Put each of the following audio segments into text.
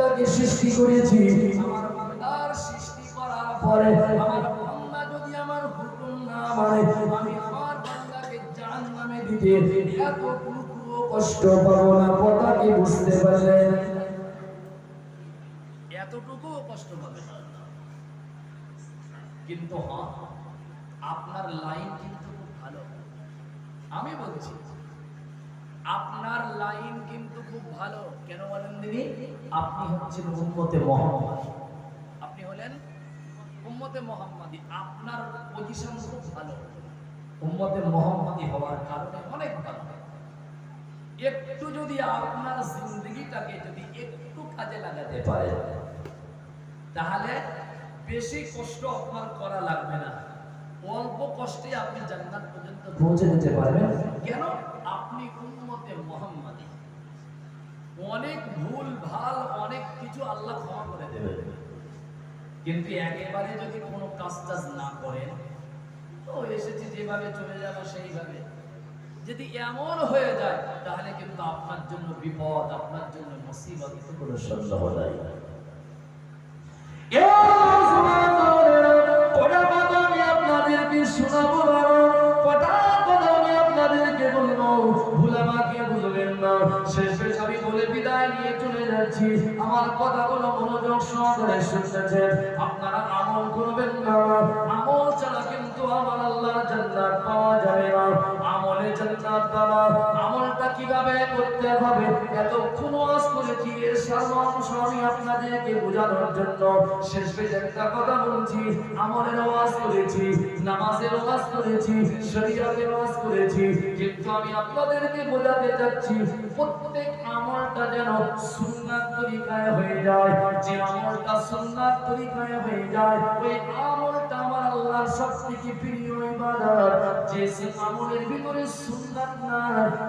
বান্দাকে সৃষ্টি করেছি। আমার সৃষ্টি করার পরে আমার যদি আমার হুকুম না মানে আমি আমার বান্দাকে জাহান্নামে দিতে এতটুকু কষ্ট পাবো না, কথা কি বুঝতে পারলেন? এতটুকু কষ্ট পাবে কিন্তু হ্যাঁ আপনার লাইন কিন্তু খুব ভালো। আমি বলছি আপনার লাইন কিন্তু খুব ভালো। কেন বলেন দিদি আপনি হচ্ছেন উম্মতে মোহাম্মদ। আপনি হলেন উম্মতে মোহাম্মদি। আপনার পজিশন খুব ভালো। উম্মতে মোহাম্মদি হওয়ার কারণে অনেক ভালো। একটু যদি আপনার জিন্দগিটাকে যদি একটু কাজে লাগাতে পারে তাহলে বেশি কষ্ট আপনার করা লাগবে না। অল্প কষ্টে আপনি জান্নাত পর্যন্ত পৌঁছে যেতে পারবেন। কেন আপনি উম্মতে মোহাম্মদী অনেক ভুল, ভালো, অনেক কিছু আল্লাহ ক্ষমা করে দেবে কিন্তু একেবারে যদি কোনো কাজ টাজ না করেন, তো এসেছি যেভাবে চলে যাব সেইভাবে। যদি এমন হয়ে যায়, তাহলে কিন্তু আপনার জন্য বিপদ, আপনার জন্য মুসিবত। কোনো সন্দেহ নাই। যাচ্ছি আমার কথাগুলো মনোযোগ সহকারে শুনতেছেন। আপনারা আমল করবেন না। আমল ছাড়া কিন্তু আমার আল্লাহ জান্নাত পাওয়া যাবে না। জান্নাত পাওয়া আমলটা কীভাবে করতে হবে? এতক্ষণ ওয়াজ করেছি এর সারাংশ আমি আপনাদেরকে বোঝানোর জন্য শেষ পেজ একটা কথা বলছি, আমলের ওয়াজ করেছি, নামাজের ওয়াজ করেছি, শরীয়তের ওয়াজ করেছি, কিন্তু আমি আপনাদেরকে বোঝাতে চাচ্ছি, প্রত্যেক আমলটা যেন সুন্নাত তরিকায় হয়ে যায়, যে আমলটা সুন্নাত তরিকায় হয়ে যায়, ওই আমলটা আমার আল্লাহর সবথেকে প্রিয় ইবাদত, যে আমলের ভিতরে সুন্নাত না,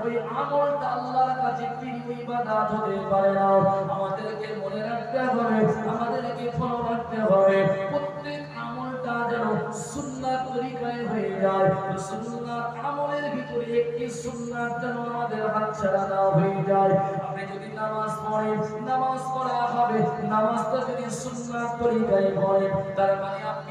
ওই আমলটা আল্লাহর কাছে প্রিয় ইবাদত হতে পারে না। আমাদেরকে মনে রাখতে হবে, আমাদেরকে ফলো রাখতে হবে। প্রত্যেক আমলটা যেন সুন্নাত তরিকায় হয়ে যায়। সুন্নাত আমলের ভিতরে একটি সুন্নাত যেন আমাদের হাত ছাড়া না হয়ে যায়। আপনি যদি নামাজ পড়েন, নামাজ পড়া হবে। নামাজটা যদি সুন্নাত তরিকায় পড়েন তার মানে আপনি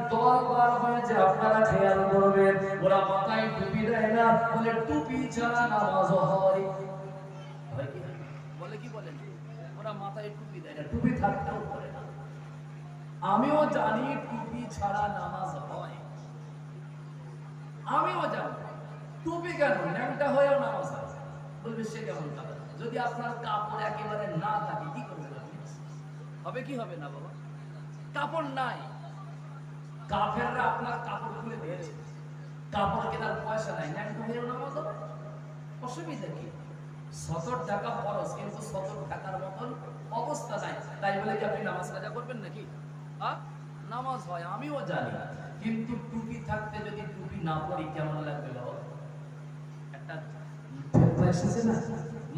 কিনা হয়েছে আপনারা খেয়াল করবেন, ওরা মাথায় টুপি দেয় না, বলে টুপি ছাড়া নামাজ হয়? বলে কি বলেন ওরা মাথায় টুপি দেয় না, টুপি থাকতেও করে না। আমিও জানি টুপি ছাড়া নামাজ হয়। আমিও জানি। টুপি কেন? ন্যাংটা হয়েও নামাজ হয়। বলবে, সে কেমন কথা যদি আপনার কাপড় একেবারে না থাকে, কি করবেন হবে কি হবে না বাবা? কাপড় নাই। কাফেররা আপনার কাপড় খুলে দিয়েছে। কাপড় কেনার পয়সা নাই। নামাজ হবে অসুবিধা কি? সতর টাকা খরচ কিন্তু সতর টাকার মতন অবস্থা নাই। তাই বলে কি আপনি নামাজ কাজা করবেন নাকি? নামাজ হয়, আমিও জানি। কিন্তু টুপি থাকতে যদি টুপি না পরি, কেমন লাগবে বাবা একটা না?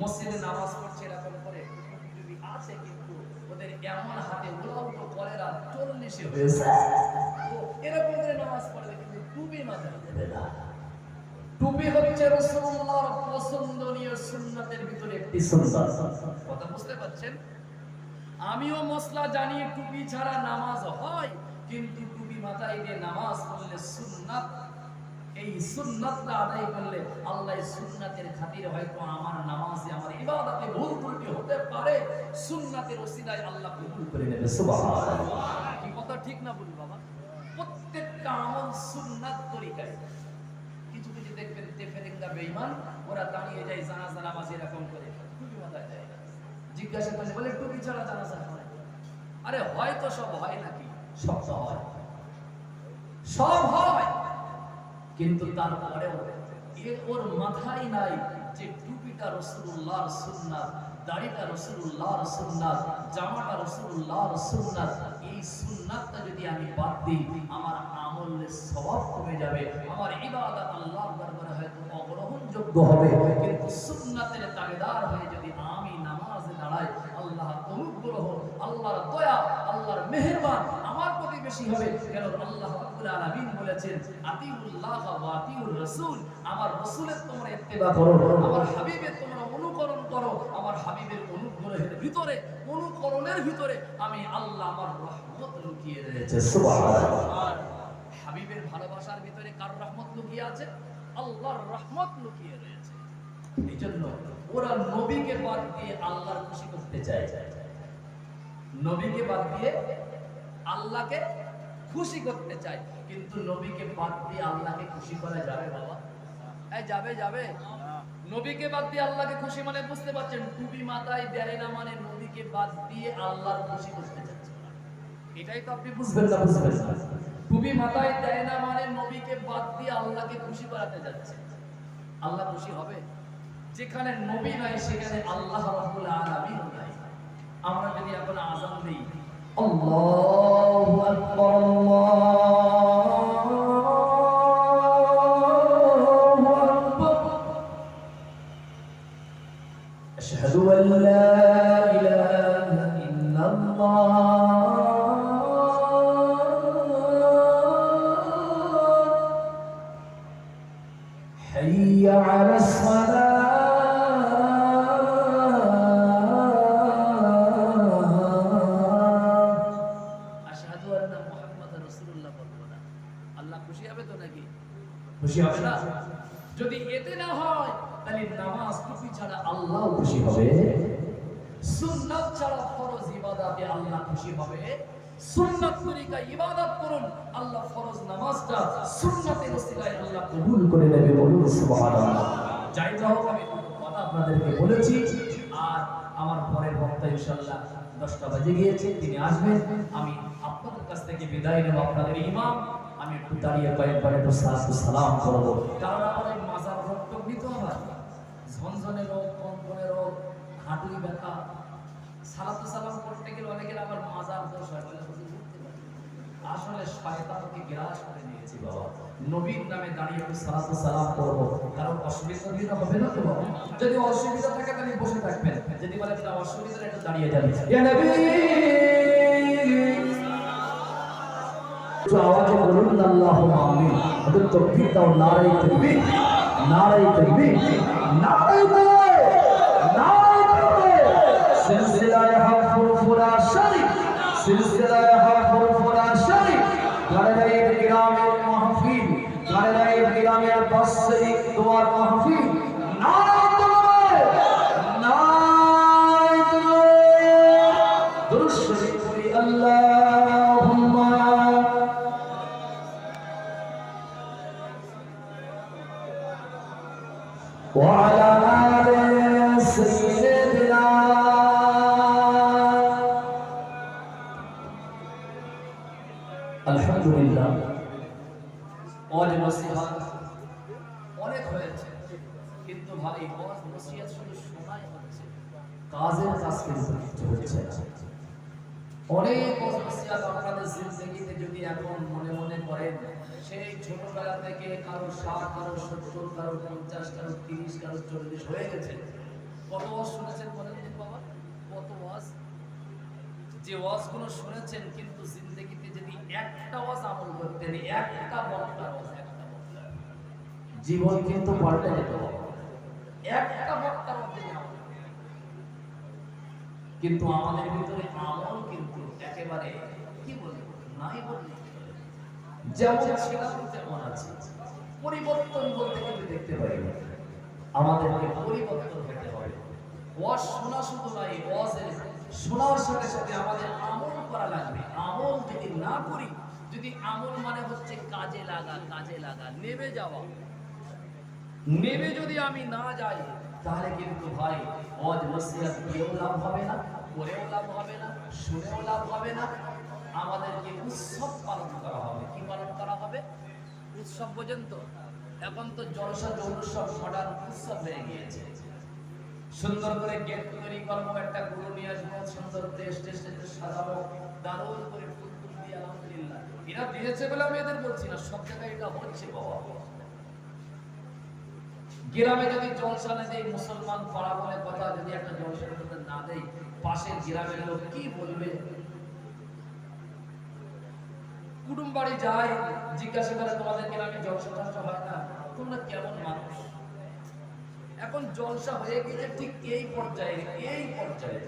মসজিদে নামাজ পড়ছে এমন হাতে চল্লিশে হয়েছে এরকম করে নামাজ পড়বে কিন্তু টুপি মাথায় দেবে না টুপি হচ্ছে রাসূলুল্লাহর পছন্দনীয় সুন্নাতের ভিতরে একটি সুন্নাত। কথা বুঝতে পারছেন? আমিও মশলা জানি টুপি ছাড়া নামাজ হয় কিন্তু টুপি মাথায় দিয়ে নামাজ পড়লে সুন্নাত এই আদায় করলে আল্লাহ সুন্নাতের হয়তো আমার নামাজে আমার ইবাদতে ভুল ত্রুটি হতে পারে। সুন্নাতের ওসিলায় আল্লাহ কবুল করে নেবে কি কথা ঠিক না বলি বাবা? প্রত্যেকটা আমল সুন্নাত তরিকায়। কিছু কিছু দেখবেন তেফেরেঙ্গা বেঈমান, ওরা দাঁড়িয়ে যায় জানাজা নামাজ এরকম করে। দেয় না। জিজ্ঞাসা বলে, টুপি ছাড়া হয় আরে হয়তো সব, হয় নাকি? সব তো হয়। সব হয়। কিন্তু তারপরেও এর ওর মাথায় নাই যে টুপিটা রসুল্লাহর সুন্নাত, দাড়িটা রসুল্লাহর সুন্নাত, জামাটা রসুল্লাহর সুন্নাত, এই সুন্নাতটা যদি আমি বাদ দিই, আমার আমলের স্বভাব কমে যাবে, আমার ইবাদত আল্লাহর দরবারে হয়তো অগ্রহণযোগ্য হবে, কিন্তু সুন্নাতের তাবেদার হয়ে যদি আমি নামাজে দাঁড়াই, আল্লাহ অনুগ্রহ আল্লাহর দয়া, আল্লাহর মেহেরবান বেশি হবে কেন? আল্লাহ রাব্বুল আলামিন বলেছেন, আতিউল্লাহ ওয়া আতিউর রাসূল আমার রাসূলের তোমরা ইত্তেবা করো, আমার হাবিবের তোমরা অনুকরণ করো, আমার হাবিবের অনুগ্রহের ভিতরে, অনুকরণের ভিতরে আমি আল্লাহ আমার রহমত লুকিয়ে রয়েছে সুবহানাল্লাহ। হাবিবের ভালোবাসার ভিতরে কার রহমত লুকিয়ে আছে? আল্লাহর রহমত লুকিয়ে রয়েছে। এই জন্য ওরা নবীকে বাদ দিয়ে আল্লাহর খুশি করতে চায়। নবীকে বাদ দিয়ে আল্লাহকে খুশি করতে চাই কিন্তু নবীকে বাদ দিয়ে আল্লাহকে খুশি করা যাবে বাবা? এই যাবে যাবে। নবীকে বাদ দিয়ে আল্লাহকে খুশি মানে বুঝতে পারছেন, টুপি মাথায় দেয় না মানে নবীকে বাদ দিয়ে আল্লাহর খুশি করতে চাচ্ছে। এটাই তো আপনি বুঝবেন না বুঝবেন না। টুপি মাথায় দেয় না মানে নবীকে বাদ দিয়ে আল্লাহকে খুশি করাতে যাচ্ছে। আল্লাহ খুশি হবে? যেখানে নবী নাই, সেখানে আল্লাহ রাব্বুল আলামিন নাই। আমরা যদি এখন আযান দেই আল্লাহু আকবার আল্লাহু নামাজটা সুন্নাতের ওসিলায় আল্লাহ কবুল করে নেবে বলুন সুবহানাল্লাহ। যাই হোক, আমি কথা আপনাদেরকে বলেছি। আর আমার পরের বক্তা ইনশাআল্লাহ দশটা বাজে গিয়েছে, তিনি আসবেন। আমি আপনাদের কাছ থেকে বিদায় নেব, আপনাদের ইমাম। আমি একটু দাঁড়িয়ে কয়েকবার একটু সালাম করব। কারণ আমার মাজার রক্ত নিতে হবে ঝনঝনে রোগ কনকনে রোগ, হাঁটুই ব্যথা। সালাম করতে গেলে অনেকের আবার মাজার দোষ হয় বলে হুজুর উঠতে পারি না। আসলে শয়তানকে করে নিয়েছি, বাবা। নবীর নামে দাঁড়িয়ে একটু সালাতু সালাম করব। কারণ অসুবিধা হবে না তো যদি অসুবিধা থাকে তাহলে বসে থাকবেন। যদি না অসুবিধা দাঁড়িয়ে যাবেন ইয়া নবী! আওয়াজে বলুন আল্লাহুম্মা আমিন। ওদের তাকবীর দাও তাকবীর তাকবীর তাকবীর তাকবীর সিলসিলায়ে হক ফুরফুরা সিলসিলায়ে হক ফুরফুরা শরীফ গাড়াই গ্রামের মাহফিল গাড়াই গ্রামের বাৎসরিক দোয়ার মাহফিল নারে তাকবীর নারে তাকবীর দুরূদ এখন মনে মনে করেন সেই ছোটবেলা থেকে কারও ষাট কারও সত্তর কারও পঞ্চাশ কারও তিরিশ কারও চল্লিশ হয়ে গেছে কত ওয়াজ শুনেছেন বলেন বাবা কত ওয়াজ যে ওয়াজগুলো শুনেছেন কিন্তু জিন্দগিতে যদি একটা ওয়াজ আমল করতেন একটা বক্তার ওয়াজ একটা বক্তার জীবন কিন্তু পাল্টে যেত একটা বক্তার করতেন। কিন্তু আমাদের ভিতরে আমল কিন্তু একেবারে কি বলব নাই বললে বলে? যেমন ছিলাম, তেমন আছে। পরিবর্তন বলতে কিন্তু দেখতে পাই। আমাদেরকে পরিবর্তন হতে হবে। ওয়াজ শোনা শুধু নয়, ওয়াজের শোনার সাথে সাথে আমাদের আমল করা লাগবে। আমল যদি না করি, যদি আমল মানে হচ্ছে কাজে লাগা কাজে লাগা, নেমে যাওয়া। নেমে যদি আমি না যাই, তাহলে কিন্তু ভাই, ওয়াজ নসিহত দিয়েও লাভ হবে না, করেও লাভ হবে না, শুনেও লাভ হবে না আমাদেরকে উৎসব পালন করা হবে। কি পালন করা হবে? উৎসব পর্যন্ত? এখন তো জলসা জৌলসব মডার্ন উৎসব হয়ে গিয়েছে। সুন্দর করে গেট তৈরি করব একটা গরু নিয়ে আসব সুন্দর টেস্ট সাজাবো দারুণ করে ফুল ফুল দিয়ে আলহামদুলিল্লাহ। এরা দিয়েছে বলে আমি এদের বলছি না সব জায়গায় এটা হচ্ছে বাবা। গ্রামে যদি জলসা না দেয় মুসলমান পাড়া বলে কথা যদি একটা জলসা না দেয় পাশের গ্রামের লোক কি বলবে? কুটুম বাড়ি যায়, জিজ্ঞাসা করে, তোমাদের গ্রামে জলসা টলসা হয় না? তোমরা কেমন মানুষ? এখন জলসা হয়ে গেছে ঠিক এই পর্যায়ে এই পর্যায়ে।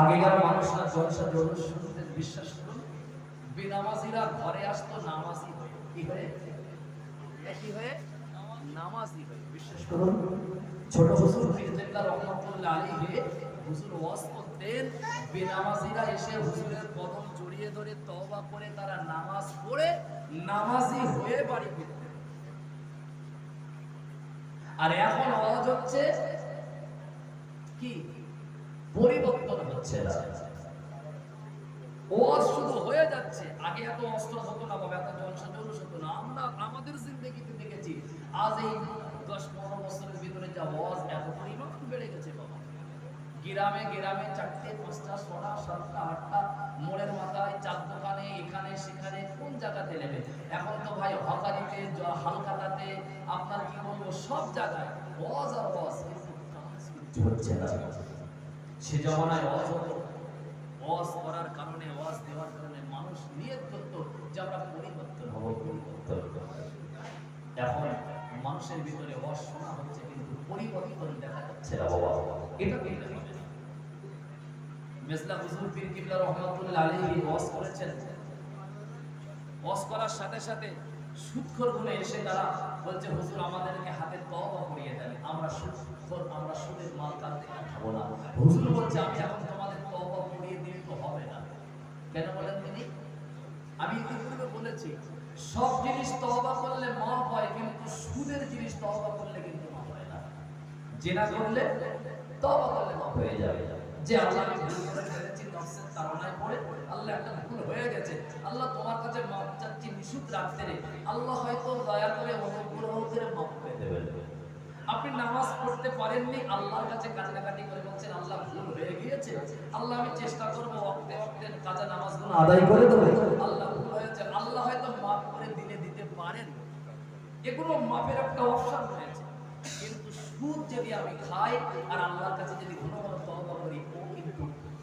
আগেকার মানুষরা জলসা জলস বিশ্বাস করুন, বেনামাজিরা ঘরে আসতো নামাজি হয়ে। কি হয়ে? কি হয়ে নামাজি হয়ে। বিশ্বাস করুন, ছোট হুজুর রহমাতুল্লাহ আলাইহি হুজুর ওয়াজ করতেন, বেনামাজিরা এসে হুজুরের কদম জড়িয়ে ধরে তওবা করে তারা নামাজ পড়ে নামাজি হয়ে বাড়ি ফিরতেন। আর এখন আওয়াজ হচ্ছে কি? পরিবর্তন হচ্ছে না। ওয়াজ শুধু হয়ে যাচ্ছে। আগে এত অস্ত্র হতো না, বাবা, এত জলসা জলস হতো না। আমরা, আমাদের জিন্দগিতে দেখেছি, আজ এই দশ পনেরো বছরের ভিতরে যা ওয়াজ এত পরিমাণ বেড়ে গেছে বাবা গ্রামে গ্রামে চারটে, পাঁচটা, ছটা, সাতটা, আটটা, মোড়ের মাথায়, চার দোকানে, এখানে, সেখানে, কোন জায়গাতে নেবে? এখন তো ভাই হকারিতে হালকাতাতে আপনার কি বলব, সব জায়গায় ওয়াজ আর ওয়াজ কিন্তু হচ্ছে না। সে জমানায় হতো ওয়াজ করার কারণে ওয়াজ দেওয়ার কারণে মানুষ নিয়ত করত যে আমরা পরিবর্তন হব, পরিবর্তন এখন মানুষের ভিতরে ওয়াজ শোনা হচ্ছে, কিন্তু পরিবর্তন দেখা যাচ্ছে না, বাবা। এটা কি? মেসলা হুজুর পীর কিবলা রহমাতুল্লাহ আলাইহি ওয়াজ করেছেন। ওয়াজ করার সাথে সাথে সুদখোরগুলো এসে তারা বলছে, হুজুর, আমাদেরকে হাতে তওবা করিয়ে দেন। আমরা সুদখোর আমরা সুদের মাল কার থেকে খাব না। হুজুর বলছে, আমি এখন তোমাদের তওবা করিয়ে দিলে তো হবে না। কেন বলেন তিনি? আমি ইতিপূর্বে বলেছি, সব জিনিস তওবা করলে মাফ হয় কিন্তু সুদের জিনিস তওবা করলে কিন্তু মাফ হয় না। জেনা করলে তওবা করলে মাফ হয়ে যাবে। যে আল্লাহ ভুল করে ফেলেছি নফসের তাড়নায় পড়ে আল্লাহ একটা ভুল হয়ে গেছে। আল্লাহ তোমার কাছে মাফ চাচ্ছি নিশুত রাখতে রে আল্লাহ হয়তো দয়া করে অনুগ্রহ করে মাফ করে দেবেন। আপনি নামাজ পড়তে পারেননি আল্লাহর কাছে কান্নাকাটি করে বলছেন আল্লাহ ভুল হয়ে গিয়েছে। আল্লাহ আমি চেষ্টা করব ওয়াক্তে ওয়াক্তে কাজা নামাজগুলো আদায় করে দেবো আল্লাহ ভুল হয়েছে। আল্লাহ হয়তো মাফ করে দিলে দিতে পারেন। এগুলো মাপের একটা অপশন রয়েছে। কিন্তু সুদ যদি আমি খাই আর আল্লাহর কাছে যদি ঘন ঘন তওবা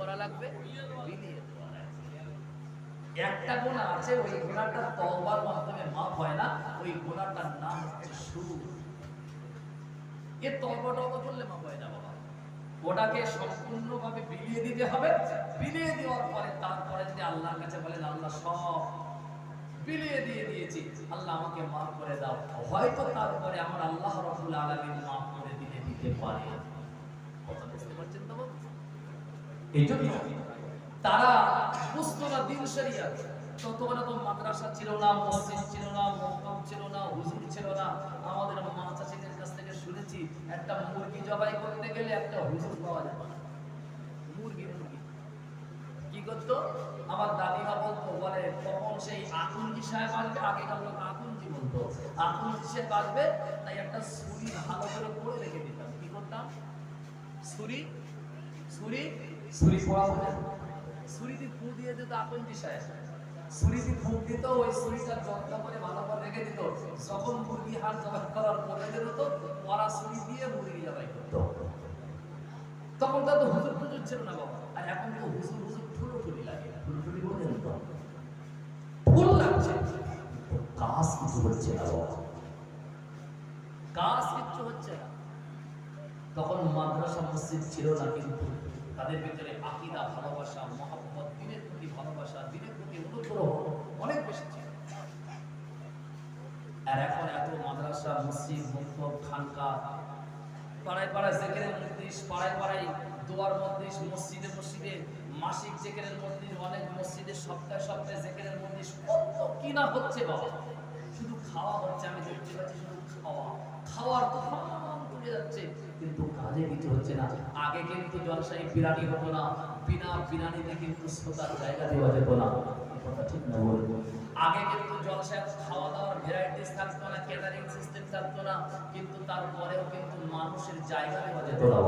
করা লাগবে? একটা আছে, ওই মাধ্যমে মাফ হয় না, ওই নাম হচ্ছে করলে মাফ হয় না বাবা। ওটাকে সম্পূর্ণভাবে বিলিয়ে দিতে হবে। বিলিয়ে দেওয়ার পরে, তারপরে যদি আল্লাহর কাছে বলেন, আল্লাহ সব বিলিয়ে দিয়ে দিয়েছি, আল্লাহ আমাকে মাফ করে দাও। হয়তো তারপরে আমার আল্লাহ রাব্বুল আলামিন মাফ করে দিতে দিতে পারে কথা বুঝতে পারছেন তো বাবু? আমার দাদিমা বলতো, বলে কখন সেই আকুঞ্জি সাহেব আসবে, আগেকার লোক আকুঞ্জি বলতো। আকুঞ্জি সাহেব আসবে, তাই একটা ছুরি ভালো করে করে রেখে দিতাম। কি করতাম? ছুরি ছুরি ছুরি পড়া ছুরিতে ফু দিয়ে দিত আকন্দি সাহেব ছুরিতে ফু দিত ওই ছুরিটা যত্ন করে ভালো করে রেখে দিত। যখন মুরগি হাত জবাই করার পরে পরা ছুরি দিয়ে মুরগি জবাই করতো। তখন তো হুজুর টুজুর ছিল না বাবা। আর এখন তো হুজুর হুজুর লাগে। বলেন তো। ফুল লাগছে। কাজ কিছু হচ্ছে না বাবা। কাজ কিচ্ছু হচ্ছে না। তখন মাদ্রাসা মসজিদ ছিল না কিন্তু তাদের ভিতরে আকিদা, ভালোবাসা, মহাব্বত, দিনের প্রতি ভালোবাসা, দিনের প্রতি অনুগ্রহ অনেক বেশি ছিল। আর এখন এত মাদ্রাসা, মসজিদ, মক্তব, খানকা, পাড়ায় পাড়ায় জেকেরের মজলিস পাড়ায় পাড়ায় দোয়ার মজলিস মসজিদে মসজিদে মাসিক জেকেরের মজলিস অনেক মসজিদে সপ্তাহে সপ্তাহে জেকেরের মজলিস কত কি না হচ্ছে বাবা? শুধু খাওয়া হচ্ছে, আমি দেখতে পাচ্ছি শুধু খাওয়া। খাওয়ার খাওয়ান করে যাচ্ছে। কিন্তু কাজে কিছু হচ্ছে না। আগে কিন্তু জলসাই বিরানি হতো না। বিনা বিরানিতে কিন্তু শ্রোতার জায়গা দেওয়া যেত না। কথা ঠিক না বলব আগে কিন্তু জলসায় খাওয়া দাওয়ার ভ্যারাইটিস থাকতো না ক্যাটারিং সিস্টেম থাকতো না। কিন্তু তারপরেও কিন্তু মানুষের জায়গা দেওয়া যেত না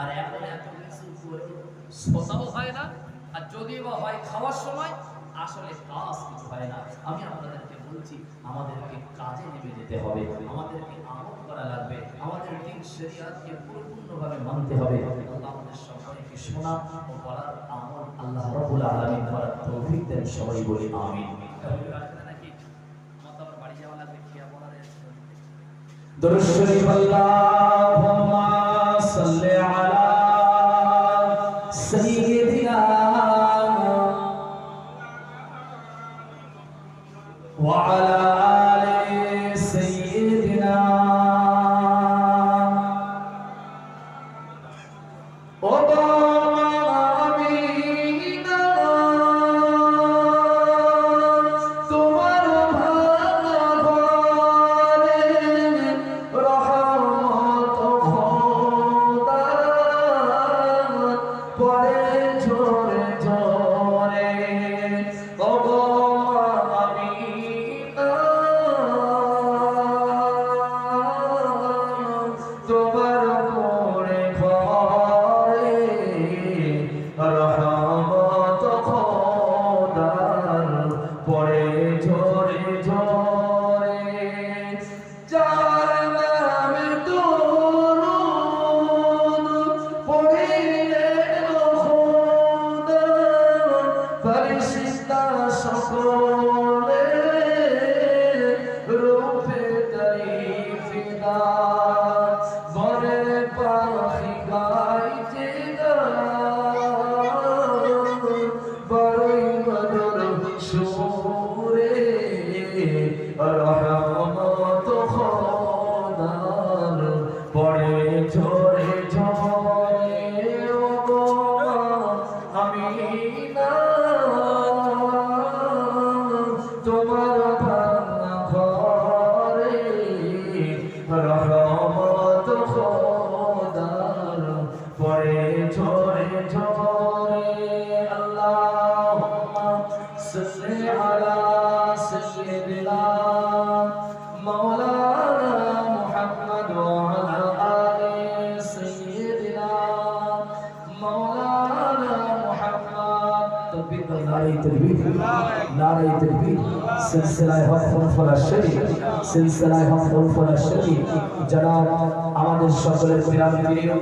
আর এখন এত কিছু করে শ্রোতাও হয় না। আর যদিও বা হয় খাওয়ার সময়, আসলে কাজ কিছু হয় না। আমি আপনাদেরকে বলছি আমাদেরকে কাজে নেমে যেতে হবে আমাদেরকে আমল করা লাগবে আমাদের দিন শরিয়াতকে পরিপূর্ণভাবে মানতে হবে। আল্লাহ আমাদের সকলকে শোনা ও বলার আমল আল্লাহ রাব্বুল আলামিন করার তৌফিক দেন সবাই বলি আমিন। নাকি মত ফুরফুরা শরীফ, সিলসিলায়ে ফুরফুরা শরীফ। জনাব আমাদের সকলের প্রিয় প্রিয়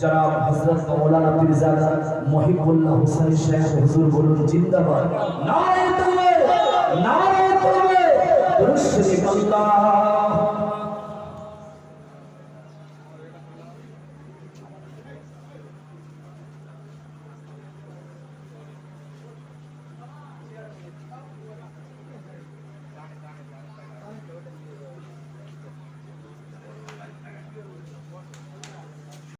জনাব হযরত মাওলানা পীরজাদা মুহিবুল্লাহ হুসাইন শেখ হুজুর বলুন, জিন্দাবাদ। নারে তাকবীর নারে